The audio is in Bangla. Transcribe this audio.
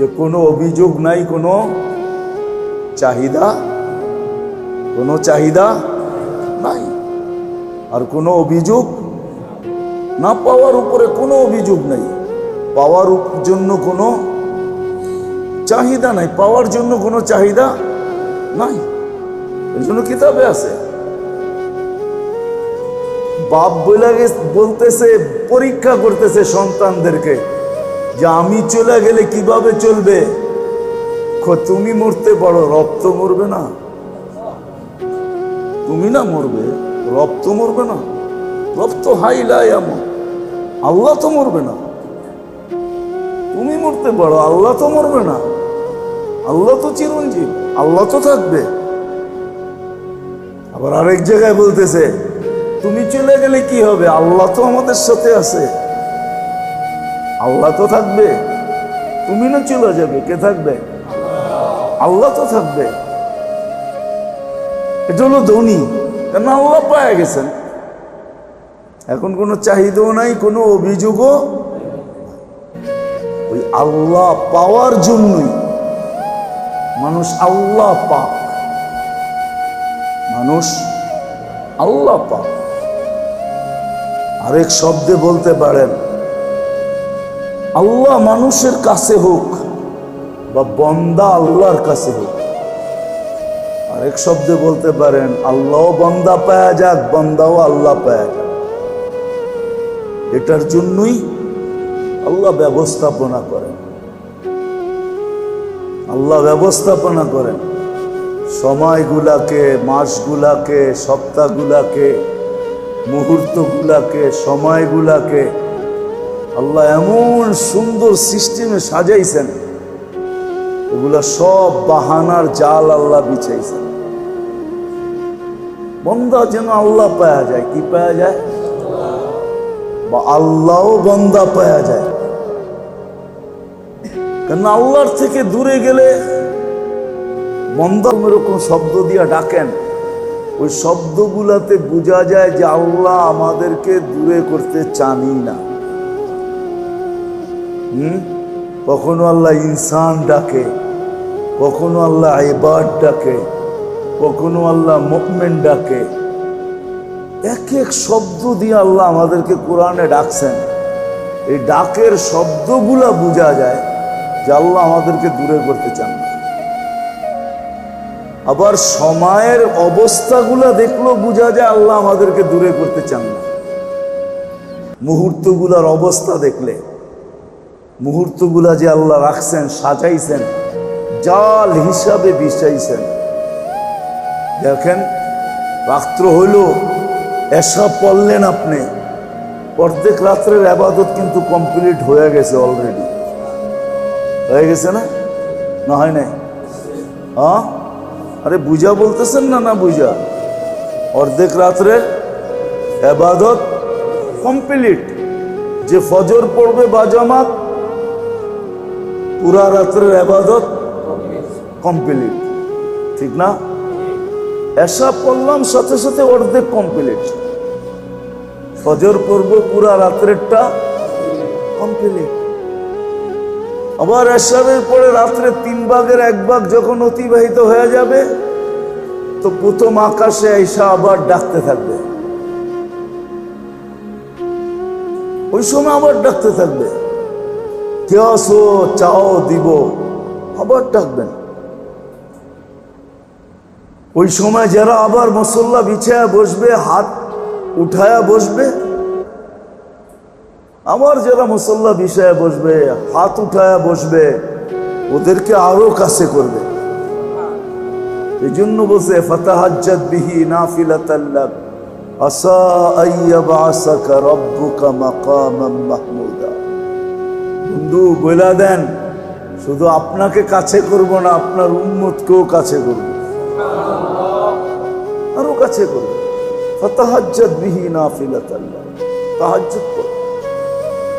যে কোনো অভিযোগ নাই, কোনো চাহিদা কোনো চাহিদা নাই। আর কোনো অভিযোগ না পাওয়ার উপরে কোনো অভিযোগ নাই। পাওয়ার জন্য কোনো চাহিদা নাই, পাওয়ার জন্য কোনো চাহিদা নাই। এই জন্য কিতাবে আছে। বাপ বলে বলতেছে, পরীক্ষা করতেছে সন্তানদেরকে। যে আমি চলে গেলে কীভাবে চলবে? তুমি মরতে পারো রব তো মরবে না। তুমি না মরবে রব তো মরবে না। রব তো হাইলাই এমন আল্লাহ তো মরবে না। তুমি মরতে পারো, আল্লাহ তো মরবে না। আল্লাহ তো চিরঞ্জীব, আল্লাহ তো থাকবে। আবার আরেক জায়গায় বলতেছে, তুমি চলে গেলে কি হবে? আল্লাহ তো আমাদের সাথে আছে। আল্লাহ তো থাকবে। তুমি না চলে যাবে, কে থাকবে? আল্লাহ তো থাকবে। এটা হলো ধনী, কেন আল্লাহ পায়ে গেছেন? এখন কোনো চাহিদাও নাই, কোনো অভিযোগও ওই আল্লাহ পাওয়ার জন্যই মানুষ আল্লাহ পাক। মানুষ আল্লাহ পাক। আরেক শব্দে বলতে পারেন আল্লাহ মানুষের কাছে হোক বা বন্দা আল্লাহর কাছে হোক। আরেক শব্দে বলতে পারেন আল্লাহ বন্দা পায়া যাক, বন্দাও আল্লাহ পায়া যাক। এটার জন্যই আল্লাহ ব্যবস্থাপনা করেন। আল্লাহ ব্যবস্থাপনা করেন। সময়গুলাকে, মাসগুলাকে, সপ্তাহগুলাকে, মুহূর্তগুলাকে, সময়গুলাকে আল্লাহ এমন সুন্দর সিস্টেমে সাজাইছেন, এগুলা সব বাহানার জাল আল্লাহ বিছাইছেন। বন্দা যেন আল্লাহ পাওয়া যায়, কি পাওয়া যায়? বা আল্লাহও বন্দা পাওয়া যায়। কেন আল্লাহর থেকে দূরে গেলে বন্দা এরকম শব্দ দিয়া ডাকেন, ওই শব্দগুলাতে বোঝা যায় যে আল্লাহ আমাদেরকে দূরে করতে চানি না। হুম? কখনো আল্লাহ ইনসান ডাকে, কখনো আল্লাহ এবার ডাকে, কখনো আল্লাহ মুকমেন ডাকে। এক এক শব্দ দিয়ে আল্লাহ আমাদেরকে কোরআনে ডাকছেন। এই ডাকের শব্দগুলা বোঝা যায় যে আল্লাহ আমাদেরকে দূরে করতে চান। আবার সময়ের অবস্থাগুলা দেখলেও বোঝা যায় আল্লাহ আমাদেরকে দূরে করতে চান না। মুহূর্তগুলার অবস্থা দেখলে মুহূর্তগুলা যে আল্লাহ রাখছেন, সাজাইছেন, জাল হিসাবে বিছাইছেন। দেখেন, রাত্র হইল এসা পড়লেন আপনি। অর্ধেক রাত্রের আবাদত কিন্তু কমপ্লিট হয়ে গেছে অলরেডি হয়ে গেছে না? না হয় নাই? হ্যাঁ? আরে বুঝা বলতেছেন না না বুঝা? অর্ধেক রাত্রের আবাদত কমপ্লিট। যে ফজর পড়বে বা বাজামাত পুরা রাত্রের আবাদত কমপ্লিট ঠিক না? এসা পড়লাম সাথে সাথে অর্ধেক কমপ্লিট ফজর পড়ব পুরা রাত্রেরটা কমপ্লিট আবার এসারের পরে রাত্রে তিন ভাগের এক ভাগ যখন অতিবাহিত হয়ে যাবে, তো প্রথম আকাশে এসা আবার ডাকতে থাকবে। ওই সময় আবার ডাকতে থাকবে। কে চাও দিব, আবার ডাকবেন। ওই সময় যারা আবার মসল্লা বিছায়া বসবে, হাত উঠায়া বসবে, আবার যারা মুসল্লা বিষয়ে বসবে, হাত উঠায়া বসবে, ওদেরকে আরও কাছে করবে। এই জন্য বসে ফতাহাজ্জাত বিহি নাফিলাতাল্লাক আসা আইয়াবাসাকা রব্বুকা মাকামাম মাহমুদা। বন্ধু, বইলা দেন। শুধু আপনাকে কাছে করব না, আপনার উন্মতকেও কাছে করব। আরও কাছে করব। ফতাহাজ্জাত বিহি নাফিলাতাল্লাক তাহাজ্জুদ